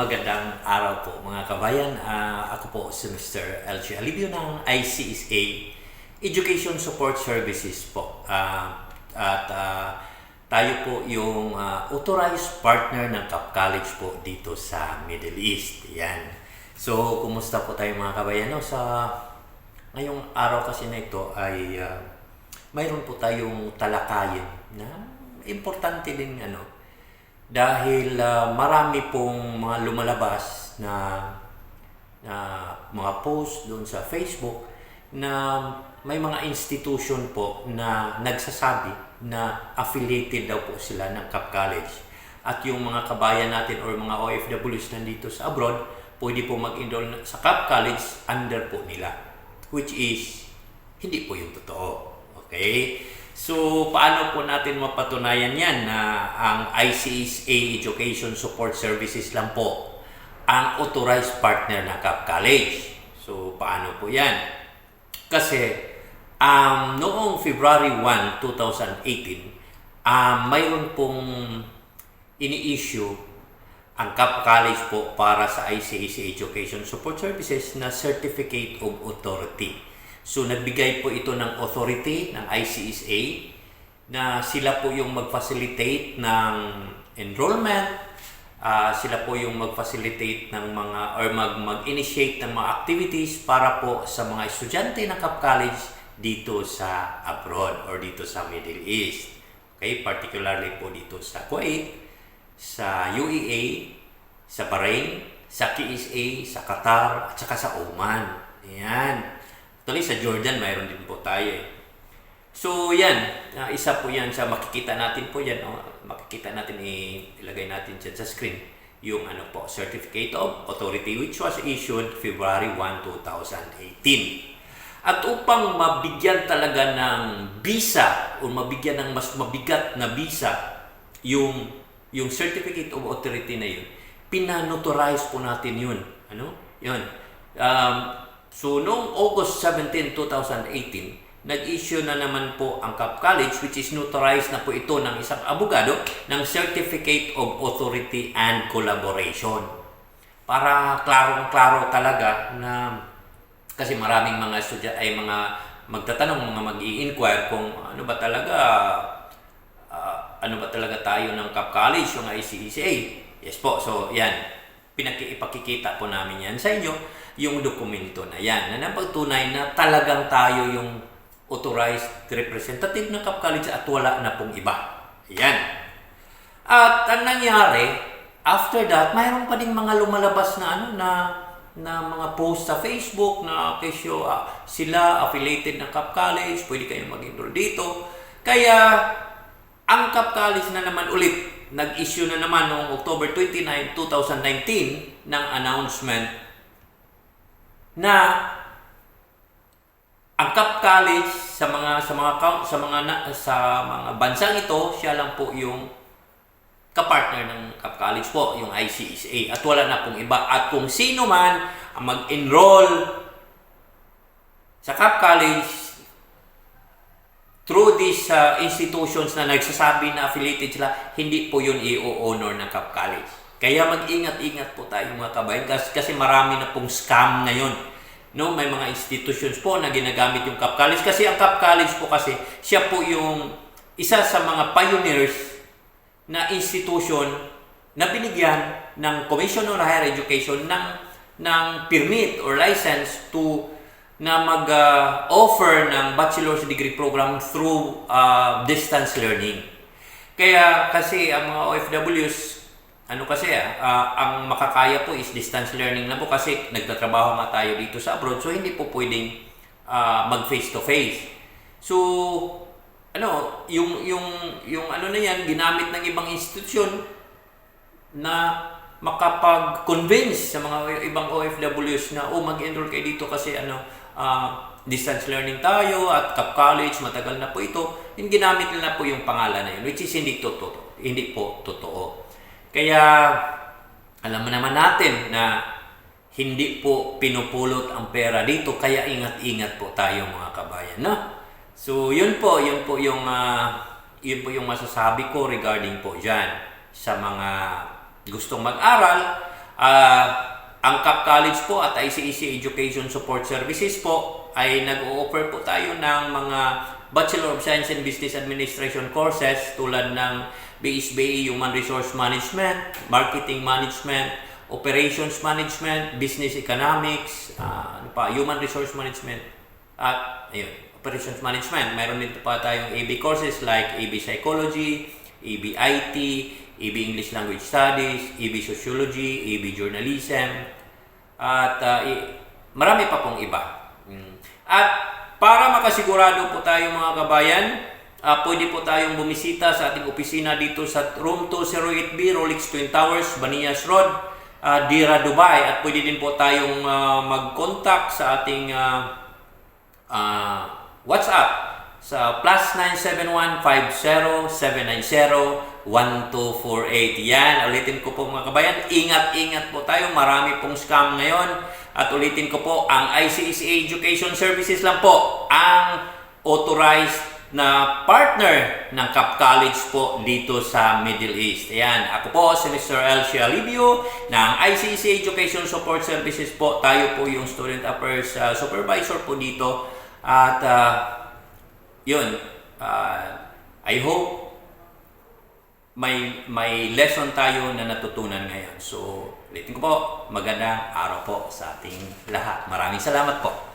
magandang araw po mga kabayan. Ah, ako po si Mr. LG Alivio ng ICSA Education Support Services po. Ah, at ah, tayo po yung ah, authorized partner ng Cap College po dito sa Middle East. Yan. So, kumusta po tayo mga kabayan? No? Sa ngayong araw kasi na ito ay ah, mayroon po tayong talakayin na importante din ano, dahil ah, marami pong mga lumalabas na na mga post doon sa Facebook na may mga institution po na nagsasabi na affiliated daw po sila ng Cap College. At yung mga kabayan natin or mga OFWs nandito sa abroad, pwede po mag-enroll sa Cap College under po nila. Which is, hindi po yung totoo. Okay? So, paano po natin mapatunayan yan na ang ICSA Education Support Services lang po ang authorized partner ng Cap College. So, paano po yan? Kasi, um, noong February 1, 2018, um, mayroon pong ini-issue ang Cap College po para sa ICAC Education Support Services na Certificate of Authority. So nagbigay po ito ng authority ng ICSA na sila po yung mag-facilitate ng enrollment, ah, sila po yung mag-facilitate ng mga or mag mag-initiate ng mga activities para po sa mga estudyante ng Cap College dito sa abroad or dito sa Middle East. Okay, particularly po dito sa Kuwait, sa UEA, sa Bahrain, sa KSA, sa Qatar, at saka sa Oman. Ayan. Actually, sa Jordan, mayroon din po tayo eh. So, yan. Ah, isa po yan sa makikita natin po yan. Oh. Makikita natin, ilagay natin dyan sa screen yung ano po, Certificate of Authority which was issued February 1, 2018. At upang mabigyan talaga ng visa o mabigyan ng mas mabigat na visa yung yung certificate of authority na yun, pinanotarize po natin yun. Ano? Yun. Um, so, noong August 17, 2018, nag-issue na naman po ang Cap College which is notarized na po ito ng isang abogado ng Certificate of Authority and Collaboration. Para klarong-klaro talaga na kasi maraming mga estudyante ay mga magtatanong, mga mag inquire kung ano ba talaga ah, ano ba talaga tayo ng Cap College, yung ICECA. Yes po, so yan. Pinaki ipakikita po namin yan sa inyo, yung dokumento na yan, na napagtunay na talagang tayo yung authorized representative ng Cap College at wala na pong iba. Yan. At ang nangyari, after that, mayroon pa ding mga lumalabas na ano na na mga post sa Facebook na kesyo ah, sila affiliated ng Cap College, pwede kayong mag-enroll dito. Kaya ang Cap College na naman ulit nag-issue na naman noong October 29, 2019 ng announcement na ang Cap College sa mga sa mga sa mga sa mga bansang ito, siya lang po yung kapartner ng Cap College po, yung ICSA. At wala na pong iba. At kung sino man ang mag-enroll sa Cap College through these uh, institutions na nagsasabi na affiliated sila, hindi po yun i-honor ng Cap College. Kaya mag-ingat-ingat po tayo mga kabayan kasi, kasi marami na pong scam ngayon. No, may mga institutions po na ginagamit yung Cap College kasi ang Cap College po kasi siya po yung isa sa mga pioneers na institution na binigyan ng Commission on Higher Education ng ng permit or license to na mag-offer ng bachelor's degree program through uh, distance learning. Kaya kasi ang mga OFWs, ano kasi ah, ah, ang makakaya po is distance learning lang po kasi nagtatrabaho nga tayo dito sa abroad so hindi po pwedeng ah, mag face to face. So ano, yung yung yung ano na yan ginamit ng ibang institusyon na makapag-convince sa mga ibang OFWs na oh mag-enroll kayo dito kasi ano ah, distance learning tayo at Cap College matagal na po ito. Yung ginamit nila po yung pangalan na yun which is hindi totoo hindi po totoo. Kaya alam naman natin na hindi po pinupulot ang pera dito kaya ingat-ingat po tayo mga kabayan no? So yun po yun po yung ah, yun po yung masasabi ko regarding po diyan sa mga gustong mag-aral Ah, ang CAP College po at ICEC Education Support Services po ay nag-o-offer po tayo ng mga Bachelor of Science in Business Administration courses tulad ng BSBA Human Resource Management, Marketing Management, Operations Management, Business Economics, ah, ano pa, Human Resource Management, at ayun, Operations Management. Mayroon din pa tayong AB courses like AB Psychology, AB IT, AB English Language Studies, AB Sociology, AB Journalism, at i- marami pa pong iba. Mm. At para makasigurado po tayo mga kabayan, ah, pwede po tayong bumisita sa ating opisina dito sa room 208B, Rolex Twin Towers, Baniyas Road, ah, Dira, Dubai. At pwede din po tayong ah, mag-contact sa ating ah, ah, WhatsApp sa plus 971-50-790-1248. Yan, ulitin ko po mga kabayan, ingat-ingat po tayo. Marami pong scam ngayon. At ulitin ko po, ang ICSA Education Services lang po ang authorized na partner ng Cap College po dito sa Middle East. Ayan, ako po si Mr. Elsie Alibio ng ICSA Education Support Services po. Tayo po yung Student Affairs uh, Supervisor po dito. At uh, yun, uh, I hope may may lesson tayo na natutunan ngayon. So, ulitin ko po, magandang araw po sa ating lahat. Maraming salamat po.